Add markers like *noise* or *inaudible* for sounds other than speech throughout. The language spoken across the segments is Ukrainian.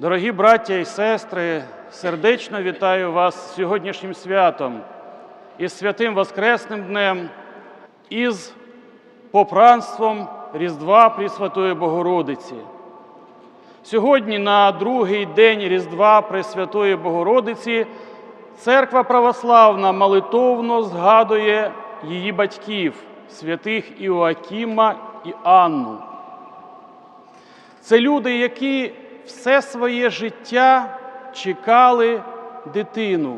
Дорогі браття і сестри, сердечно вітаю вас сьогоднішнім святом, із святим Воскресним днем, із попранством Різдва Пресвятої Богородиці. Сьогодні, на другий день Різдва Пресвятої Богородиці, Церква Православна молитовно згадує її батьків, святих Іоакіма і Анну. Це люди, які все своє життя чекали дитину,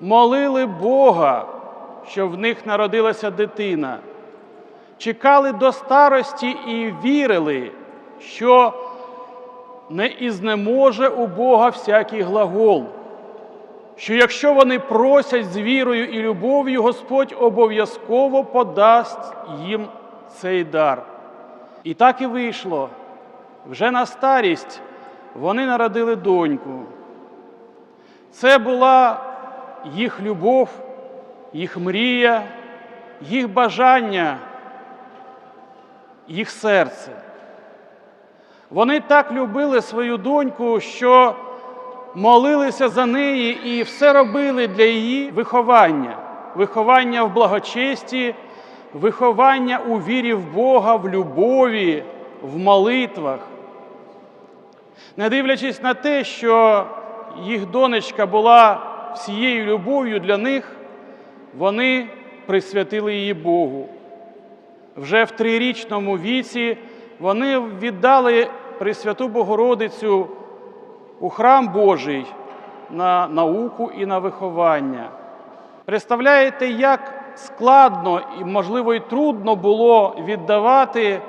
молили Бога, щоб в них народилася дитина, чекали до старості і вірили, що не ізнеможе у Бога всякий глагол, що якщо вони просять з вірою і любов'ю, Господь обов'язково подасть їм цей дар. І так і вийшло. Вже на старість вони народили доньку. Це була їх любов, їх мрія, їх бажання, їх серце. Вони так любили свою доньку, що молилися за неї і все робили для її виховання, виховання в благочесті, виховання у вірі в Бога, в любові, в молитвах. Не дивлячись на те, що їх донечка була всією любов'ю для них, вони присвятили її Богу. Вже в трирічному віці вони віддали Пресвяту Богородицю у храм Божий на науку і на виховання. Представляєте, як складно і, можливо, і трудно було віддавати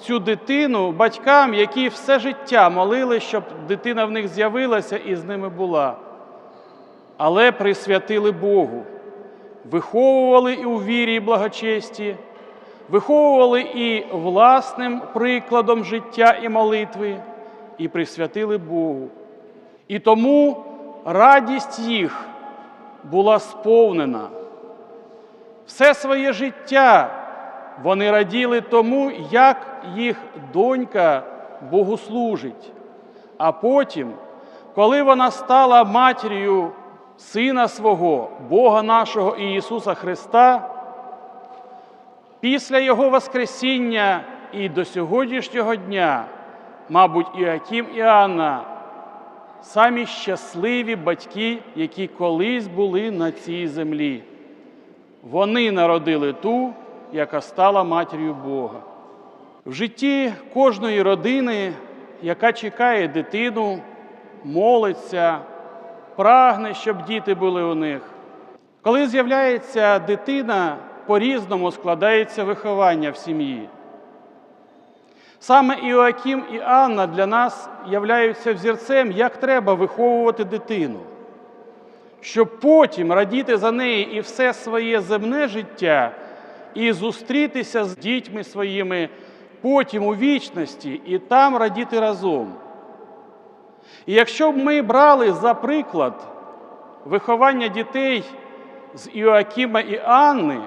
цю дитину батькам, які все життя молили, щоб дитина в них з'явилася і з ними була. Але присвятили Богу, виховували і у вірі і благочесті, виховували і власним прикладом життя і молитви, і присвятили Богу. І тому радість їх була сповнена. Все своє життя вони раділи тому, як їх донька Богу служить. А потім, коли вона стала матір'ю Сина свого, Бога нашого Ісуса Христа, після Його Воскресіння і до сьогоднішнього дня, мабуть, Іаким і Анна самі щасливі батьки, які колись були на цій землі. Вони народили ту, яка стала матір'ю Бога. В житті кожної родини, яка чекає дитину, молиться, прагне, щоб діти були у них. Коли з'являється дитина, по-різному складається виховання в сім'ї. Саме Іоаким і Анна для нас являються взірцем, як треба виховувати дитину, щоб потім радіти за неї і все своє земне життя, і зустрітися з дітьми своїми потім у вічності і там радіти разом. І якщо б ми брали за приклад виховання дітей з Іоакіма і Анни,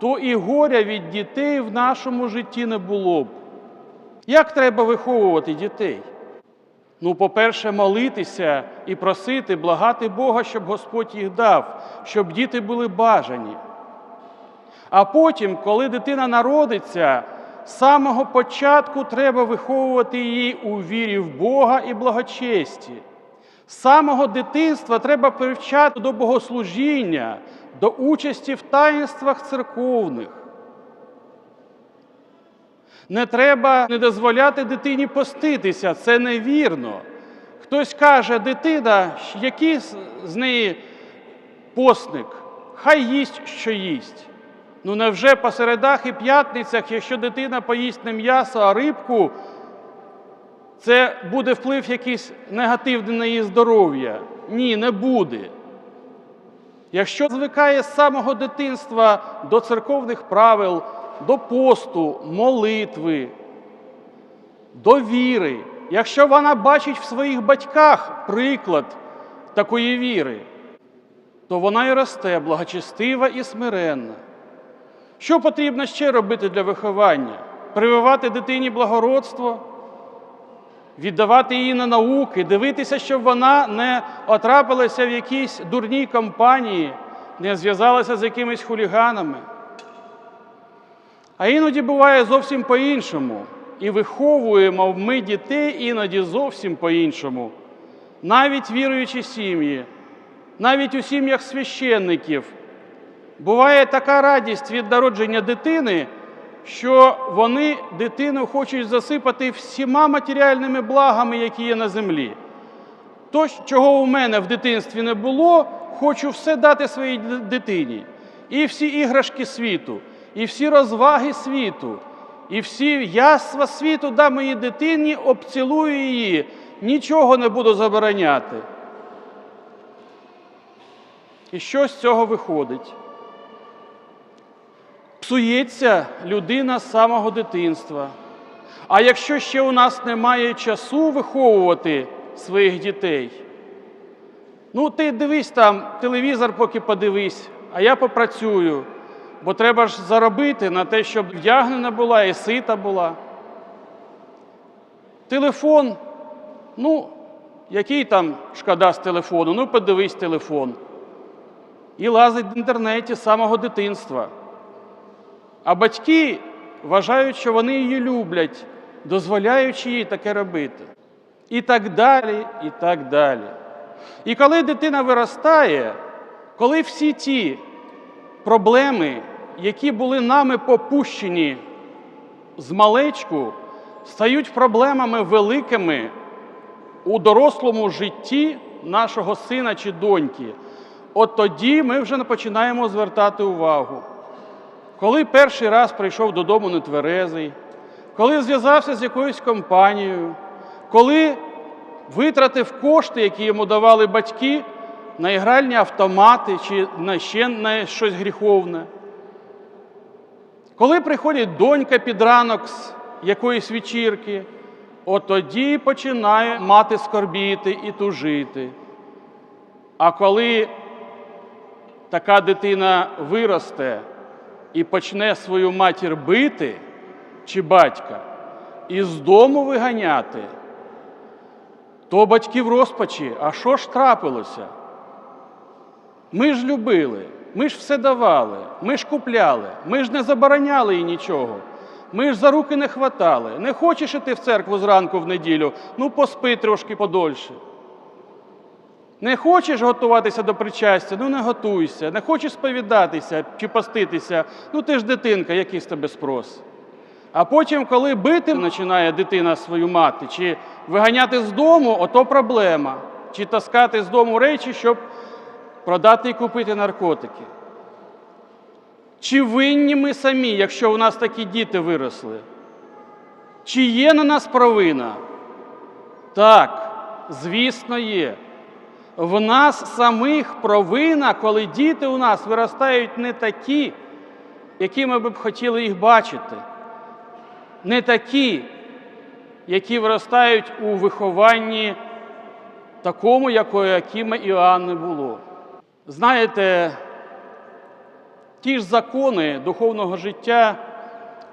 то і горя від дітей в нашому житті не було б. Як треба виховувати дітей? Ну, по-перше, молитися і просити, благати Бога, щоб Господь їх дав, щоб діти були бажані. А потім, коли дитина народиться, з самого початку треба виховувати її у вірі в Бога і благочесті. З самого дитинства треба привчати до богослужіння, до участі в таїнствах церковних. Не треба не дозволяти дитині поститися, це невірно. Хтось каже, дитина, який з неї посник, хай їсть, що їсть. Ну невже по середах і п'ятницях, якщо дитина поїсть не м'ясо, а рибку, це буде вплив якийсь негативний на її здоров'я? Ні, не буде. Якщо звикає з самого дитинства до церковних правил, до посту, молитви, до віри, якщо вона бачить в своїх батьках приклад такої віри, то вона і росте благочестива і смиренна. Що потрібно ще робити для виховання? Прививати дитині благородство, віддавати її на науки, дивитися, щоб вона не отрапилася в якійсь дурній компанії, не зв'язалася з якимись хуліганами. А іноді буває зовсім по-іншому. І виховуємо ми дітей іноді зовсім по-іншому. Навіть віруючі сім'ї, навіть у сім'ях священників. Буває така радість від народження дитини, що вони дитину хочуть засипати всіма матеріальними благами, які є на землі. То, чого у мене в дитинстві не було, хочу все дати своїй дитині. І всі іграшки світу, і всі розваги світу, і всі яства світу дам моїй дитині, обцілую її, нічого не буду забороняти. І що з цього виходить? Псується людина з самого дитинства. А якщо ще у нас немає часу виховувати своїх дітей, ну ти дивись там телевізор, поки подивись, а я попрацюю, бо треба ж заробити на те, щоб вдягнена була і сита була. Телефон, ну, який там шкода з телефону? Ну, подивись телефон. І лазить в інтернеті з самого дитинства. А батьки вважають, що вони її люблять, дозволяючи їй таке робити. І так далі, і так далі. І коли дитина виростає, коли всі ті проблеми, які були нами попущені з малечку, стають проблемами великими у дорослому житті нашого сина чи доньки, от тоді ми вже починаємо звертати увагу. Коли перший раз прийшов додому нетверезий, коли зв'язався з якоюсь компанією, коли витратив кошти, які йому давали батьки, на ігральні автомати чи на ще на щось гріховне. Коли приходить донька під ранок з якоїсь вечірки, от тоді починає мати скорбіти і тужити. А коли така дитина виросте і почне свою матір бити чи батька і з дому виганяти, то батьки в розпачі, а що ж трапилося? Ми ж любили, ми ж все давали, ми ж купляли, ми ж не забороняли їй нічого. Ми ж за руки не хватали. Не хочеш іти в церкву зранку в неділю, ну поспи трошки подольше. Не хочеш готуватися до причастя, ну не готуйся. Не хочеш сповідатися чи поститися, ну ти ж дитинка, який з тебе спрос. А потім, коли бити починає дитина свою мати, чи виганяти з дому, ото проблема. Чи таскати з дому речі, щоб продати і купити наркотики. Чи винні ми самі, якщо у нас такі діти виросли? Чи є на нас провина? Так, звісно, є. В нас самих провина, коли діти у нас виростають не такі, якими ми б хотіли їх бачити, не такі, які виростають у вихованні такому, якими Іоанни було. Знаєте, ті ж закони духовного життя,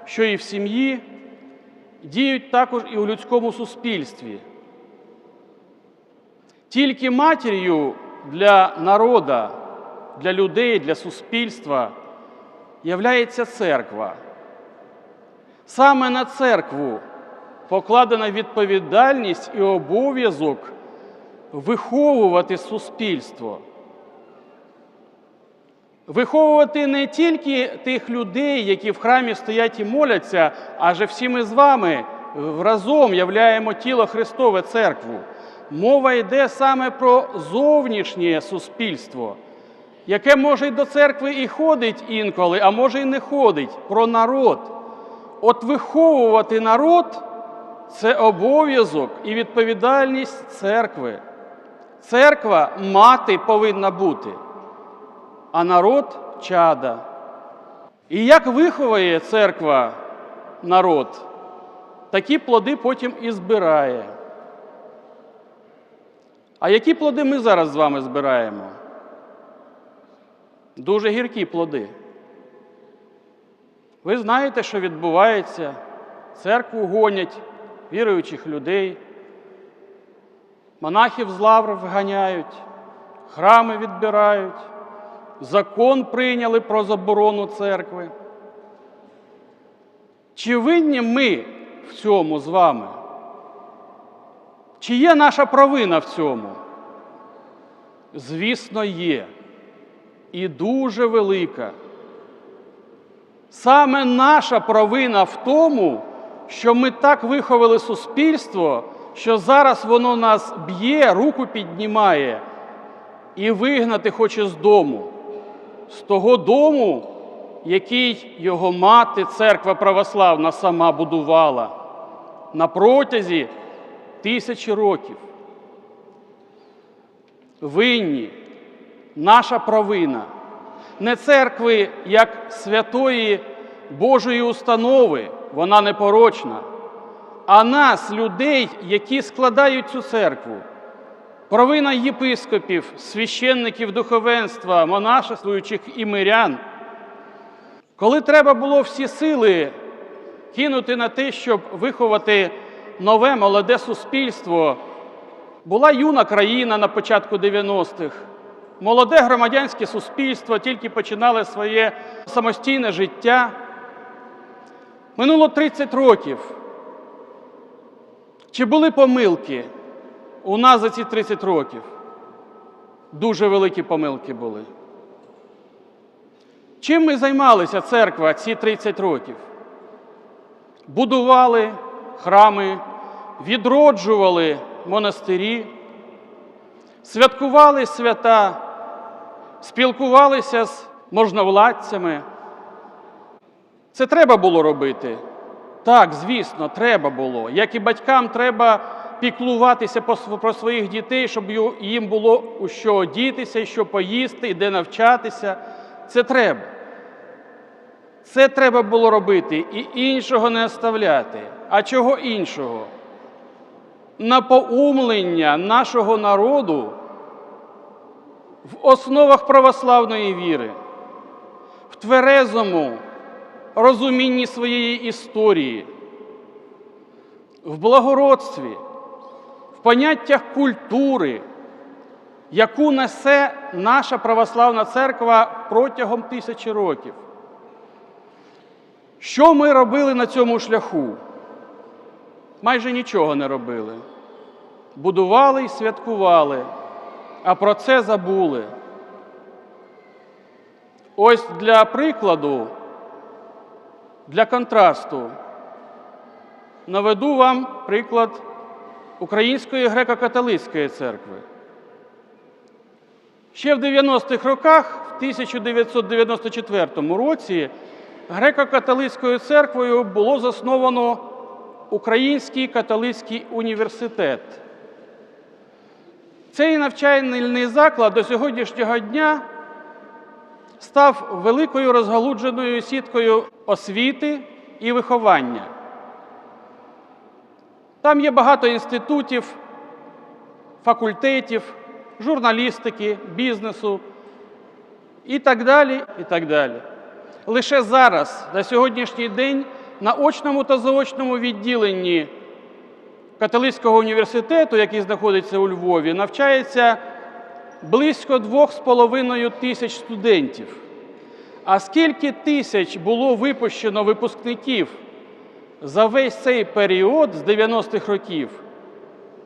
що і в сім'ї, діють також і у людському суспільстві. Тільки матір'ю для народа, для людей, для суспільства являється церква. Саме на церкву покладена відповідальність і обов'язок виховувати суспільство. Виховувати не тільки тих людей, які в храмі стоять і моляться, аже всі ми з вами разом являємо тіло Христове церкву. Мова йде саме про зовнішнє суспільство, яке може й до церкви і ходить інколи, а може й не ходить, про народ. От виховувати народ це обов'язок і відповідальність церкви. Церква мати повинна бути, а народ чада. І як виховує церква народ, такі плоди потім і збирає. А які плоди ми зараз з вами збираємо? Дуже гіркі плоди. Ви знаєте, що відбувається. Церкву гонять віруючих людей, монахів з лавр вганяють, храми відбирають, закон прийняли про заборону церкви. Чи винні ми в цьому з вами? Чи є наша провина в цьому? Звісно, є. І дуже велика. Саме наша провина в тому, що ми так виховали суспільство, що зараз воно нас б'є, руку піднімає і вигнати хоче з дому, з того дому, який його мати, церква православна, сама будувала на протязі тисячі років. Винні, наша провина, не церкви як святої Божої установи, вона непорочна, а нас, людей, які складають цю церкву. Провина єпископів, священників духовенства, монашествуючих і мирян. Коли треба було всі сили кинути на те, щоб виховати нове молоде суспільство, була юна країна на початку 90-х. Молоде громадянське суспільство тільки починали своє самостійне життя. Минуло 30 років. Чи були помилки у нас за ці 30 років? Дуже великі помилки були. Чим ми займалися, церква, ці 30 років? Будували храми, відроджували монастирі, святкували свята, спілкувалися з можновладцями. Це треба було робити. Так, звісно, треба було. Як і батькам треба піклуватися про своїх дітей, щоб їм було у що одітися, що поїсти, і де навчатися. Це треба. Це треба було робити і іншого не оставляти. А чого іншого? Напоумлення нашого народу в основах православної віри, в тверезому розумінні своєї історії, в благородстві, в поняттях культури, яку несе наша православна церква протягом тисячі років. Що ми робили на цьому шляху? Майже нічого не робили. Будували і святкували, а про це забули. Ось для прикладу, для контрасту, наведу вам приклад Української греко-католицької церкви. Ще в 90-х роках, в 1994 році, греко-католицькою церквою було засновано Український католицький університет. Цей навчальний заклад до сьогоднішнього дня став великою розгалудженою сіткою освіти і виховання. Там є багато інститутів, факультетів, журналістики, бізнесу і так далі. і так далі. Лише зараз, на сьогоднішній день, на очному та заочному відділенні католицького університету, який знаходиться у Львові, навчається близько 2,5 тисяч студентів. А скільки тисяч було випущено випускників за весь цей період з 90-х років?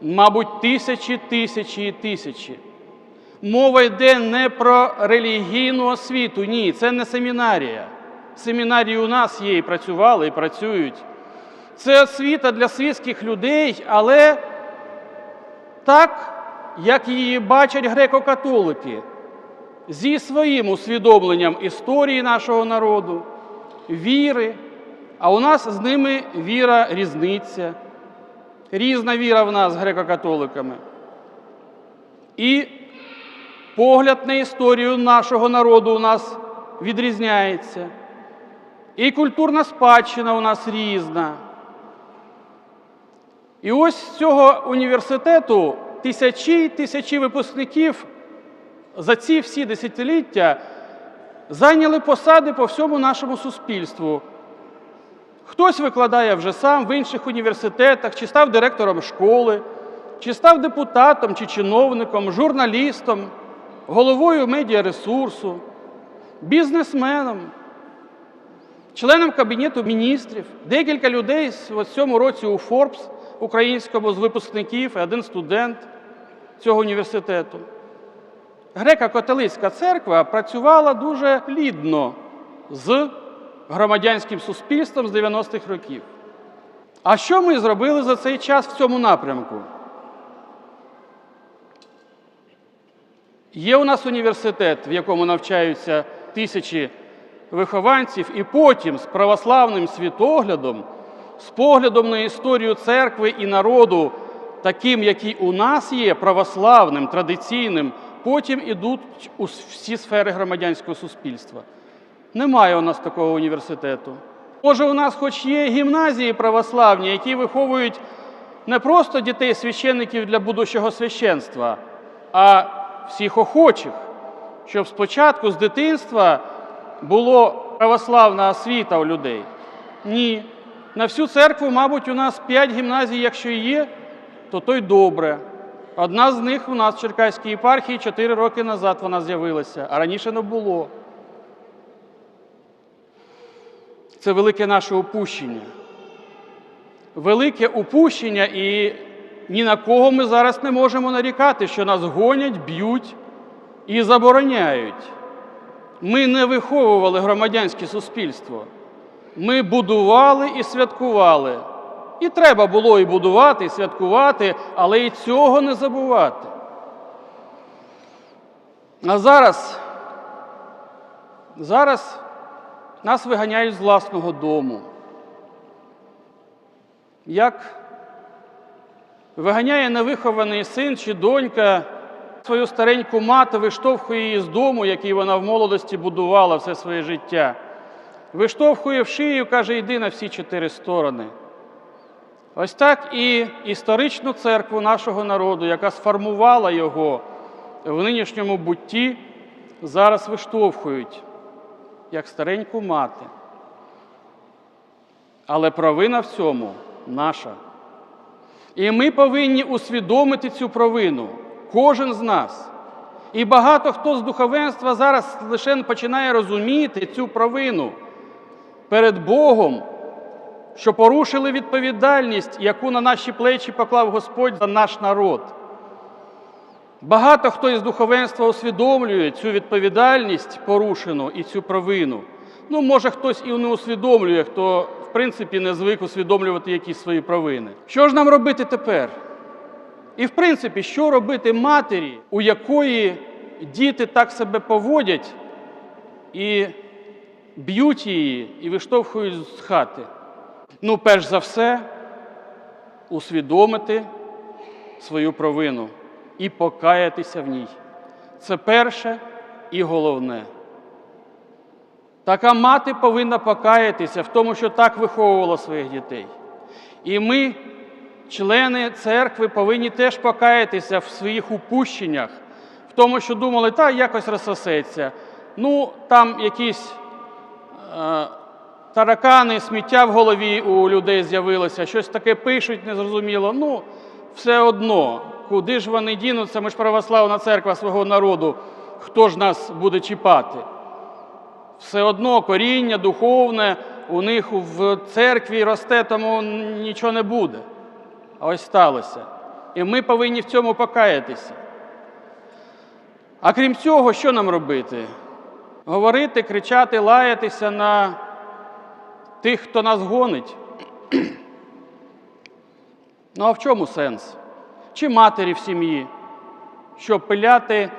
Мабуть, тисячі, тисячі і тисячі. Мова йде не про релігійну освіту, ні, це не семінарія. Семінарії у нас є і працювали, і працюють. Це освіта для світських людей, але так, як її бачать греко-католики, зі своїм усвідомленням історії нашого народу, віри, а у нас з ними віра різниця, різна віра в нас з греко-католиками. І погляд на історію нашого народу у нас відрізняється. І культурна спадщина у нас різна. І ось з цього університету тисячі тисячі випускників за ці всі десятиліття зайняли посади по всьому нашому суспільству. Хтось викладає вже сам в інших університетах, чи став директором школи, чи став депутатом, чи чиновником, журналістом, головою медіаресурсу, бізнесменом, членом Кабінету міністрів. Декілька людей в цьому році у Forbes українському з випускників, і один студент цього університету. Греко-католицька церква працювала дуже плідно з громадянським суспільством з 90-х років. А що ми зробили за цей час в цьому напрямку? Є у нас університет, в якому навчаються тисячі вихованців, і потім з православним світоглядом, з поглядом на історію церкви і народу, таким, який у нас є, православним, традиційним, потім ідуть у всі сфери громадянського суспільства. Немає у нас такого університету. Може, у нас хоч є гімназії православні, які виховують не просто дітей священників для будущого священства, а всіх охочих, щоб спочатку з дитинства була православна освіта у людей. Ні. На всю церкву, мабуть, у нас п'ять гімназій, якщо є, то то й добре. Одна з них у нас в Черкаській єпархії 4 роки назад вона з'явилася, а раніше не було. Це велике наше упущення. Велике упущення, і ні на кого ми зараз не можемо нарікати, що нас гонять, б'ють і забороняють. Ми не виховували громадянське суспільство. Ми будували і святкували. І треба було і будувати, і святкувати, але і цього не забувати. А зараз, зараз нас виганяють з власного дому. Як виганяє невихований син чи донька свою стареньку мати, виштовхує її з дому, який вона в молодості будувала все своє життя. Виштовхує в шию, каже, йди на всі чотири сторони. Ось так і історичну церкву нашого народу, яка сформувала його в нинішньому бутті, зараз виштовхують, як стареньку мати. Але провина в цьому наша. І ми повинні усвідомити цю провину, кожен з нас. І багато хто з духовенства зараз лише починає розуміти цю провину перед Богом, що порушили відповідальність, яку на наші плечі поклав Господь за наш народ. Багато хто із духовенства усвідомлює цю відповідальність порушену і цю провину. Ну, може, хтось і не усвідомлює, хто, в принципі, не звик усвідомлювати якісь свої провини. Що ж нам робити тепер? І, в принципі, що робити матері, у якої діти так себе поводять і б'ють її і виштовхують з хати? Ну, перш за все, усвідомити свою провину і покаятися в ній. Це перше і головне. Така мати повинна покаятися в тому, що так виховувала своїх дітей. І ми, члени церкви, повинні теж покаятися в своїх упущеннях, в тому, що думали, та якось розсосеться. Ну, там якісь е, таракани, сміття в голові у людей з'явилося, щось таке пишуть, незрозуміло. Ну, все одно, куди ж вони дінуться? Ми ж православна церква свого народу, хто ж нас буде чіпати? Все одно коріння духовне у них в церкві росте, тому нічого не буде. Ось сталося. І ми повинні в цьому покаятися. А крім цього, що нам робити? Говорити, кричати, лаятися на тих, хто нас гонить. *clears throat* Ну а в чому сенс? Чи матері в сім'ї, щоб пиляти,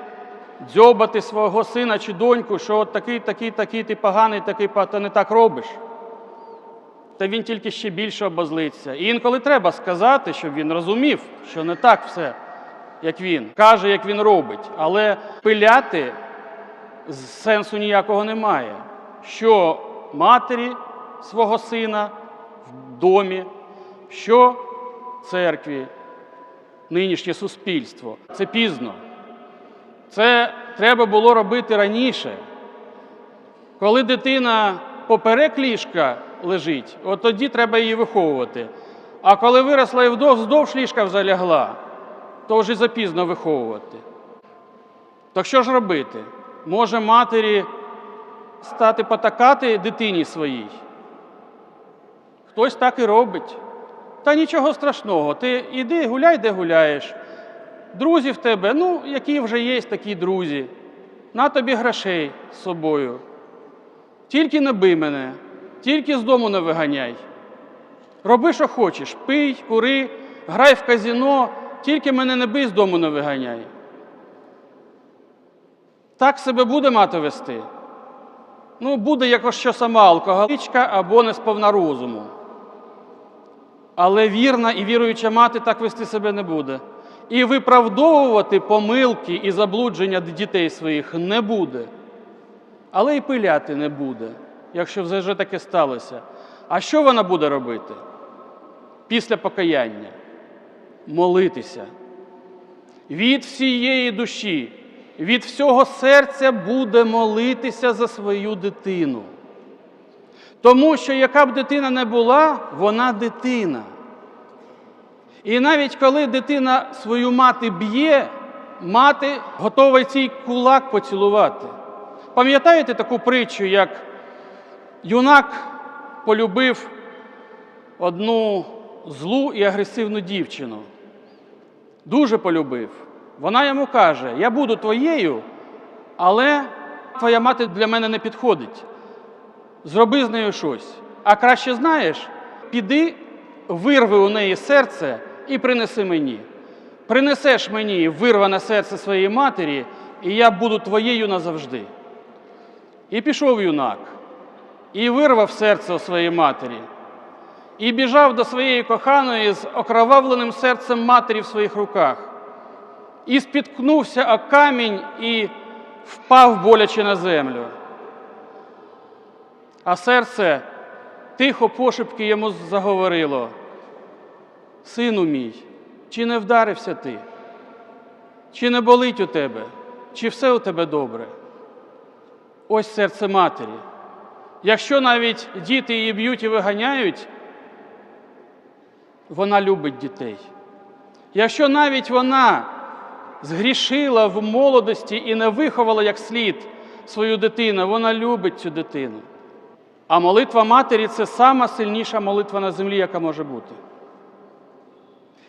дзьобати свого сина чи доньку, що от такий, такий, такий, ти поганий, такий, ти не так робиш. Та він тільки ще більше обозлиться. І інколи треба сказати, щоб він розумів, що не так все, як він, каже, як він робить. Але пиляти сенсу ніякого немає. Що матері свого сина в домі, що церкві, нинішнє суспільство. Це пізно. Це треба було робити раніше. Коли дитина поперек ліжка лежить, от тоді треба її виховувати. А коли виросла і вздовж ліжка вже лягла, то вже запізно виховувати. Так що ж робити? Може матері стати потакати дитині своїй? Хтось так і робить. Та нічого страшного. Ти іди гуляй, де гуляєш. Друзі в тебе, ну, які вже є такі друзі. На тобі грошей з собою. Тільки не бий мене, тільки з дому не виганяй. Роби, що хочеш, пий, кури, грай в казіно, тільки мене не бий з дому не виганяй. Так себе буде мати вести? Ну, буде якось що сама алкоголічка або не сповна розуму. Але вірна і віруюча мати так вести себе не буде. І виправдовувати помилки і заблудження дітей своїх не буде. Але і пиляти не буде, якщо вже таке сталося. А що вона буде робити після покаяння? Молитися. Від всієї душі, від всього серця буде молитися за свою дитину. Тому що яка б дитина не була, вона дитина. І навіть коли дитина свою мати б'є, мати готова цей кулак поцілувати. Пам'ятаєте таку притчу, як юнак полюбив одну злу і агресивну дівчину? Дуже полюбив. Вона йому каже: Я буду твоєю, але твоя мати для мене не підходить. Зроби з нею щось. А краще знаєш, піди, вирви у неї серце і принеси мені. Принесеш мені вирване серце своєї матері, і я буду твоєю назавжди. І пішов юнак, і вирвав серце у своєї матері, і біжав до своєї коханої з окровавленим серцем матері в своїх руках, і спіткнувся о камінь і впав боляче на землю. А серце тихо пошепки йому заговорило: Сину мій, чи не вдарився ти? Чи не болить у тебе? Чи все у тебе добре? Ось серце матері. Якщо навіть діти її б'ють і виганяють, вона любить дітей. Якщо навіть вона згрішила в молодості і не виховала як слід свою дитину, вона любить цю дитину. А молитва матері це сама сильніша молитва на землі, яка може бути.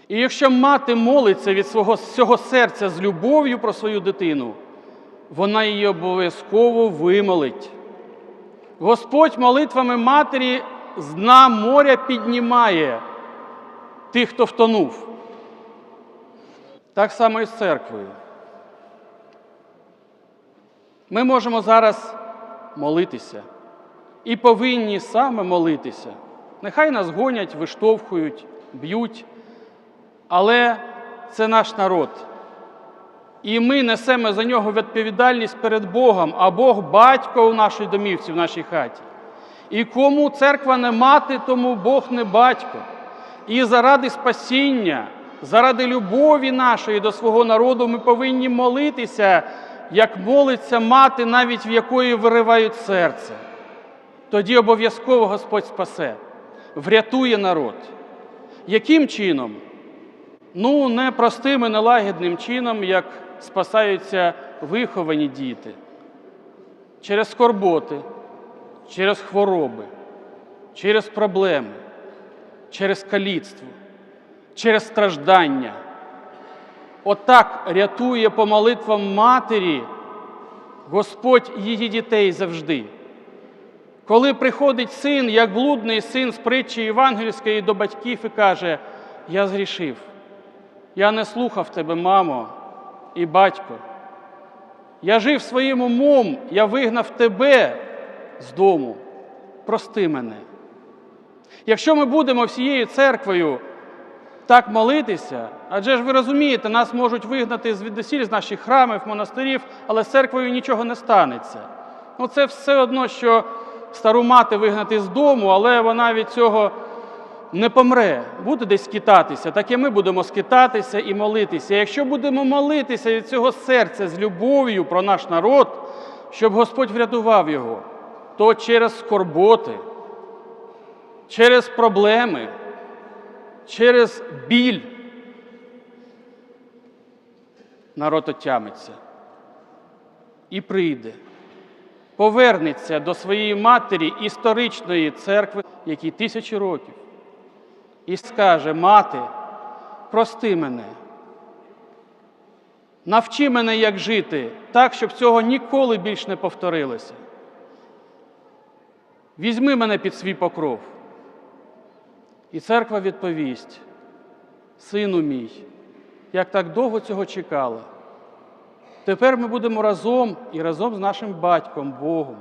І якщо мати молиться від свого всього серця з любов'ю про свою дитину, вона її обов'язково вимолить. Господь молитвами матері з дна моря піднімає тих, хто втонув. Так само і з церквою. Ми можемо зараз молитися і повинні саме молитися. Нехай нас гонять, виштовхують, б'ють, але це наш народ. І ми несемо за нього відповідальність перед Богом, а Бог батько у нашій домівці, в нашій хаті. І кому церква не мати, тому Бог не батько. І заради спасіння, заради любові нашої до свого народу ми повинні молитися, як молиться мати, навіть в якої виривають серце. Тоді обов'язково Господь спасе, врятує народ. Яким чином? Ну, не простим і нелагідним чином, як спасаються виховані діти. Через скорботи, через хвороби, через проблеми, через каліцтво, через страждання. Отак рятує по молитвам матері Господь її дітей завжди. Коли приходить син, як блудний син з притчі євангельської до батьків і каже: Я згрішив, я не слухав тебе, мамо і батько. Я жив своїм умом, я вигнав тебе з дому. Прости мене. Якщо ми будемо всією церквою так молитися, адже ж ви розумієте, нас можуть вигнати звідусіль з наших храмів, монастирів, але з церквою нічого не станеться. Ну, це все одно, що стару мати вигнати з дому, але вона від цього не помре, буде десь скитатися, так і ми будемо скитатися і молитися. Якщо будемо молитися від цього серця з любов'ю про наш народ, щоб Господь врятував його, то через скорботи, через проблеми, через біль народ отямиться і прийде, повернеться до своєї матері історичної церкви, якій тисячі років, і скаже: Мати, прости мене. Навчи мене, як жити, так, щоб цього ніколи більш не повторилося. Візьми мене під свій покров. І церква відповість: Сину мій, як так довго цього чекала. Тепер ми будемо разом і разом з нашим батьком Богом.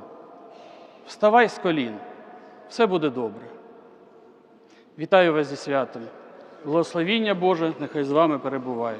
Вставай з колін, все буде добре. Вітаю вас зі святом. Благословіння Боже, нехай з вами перебуває.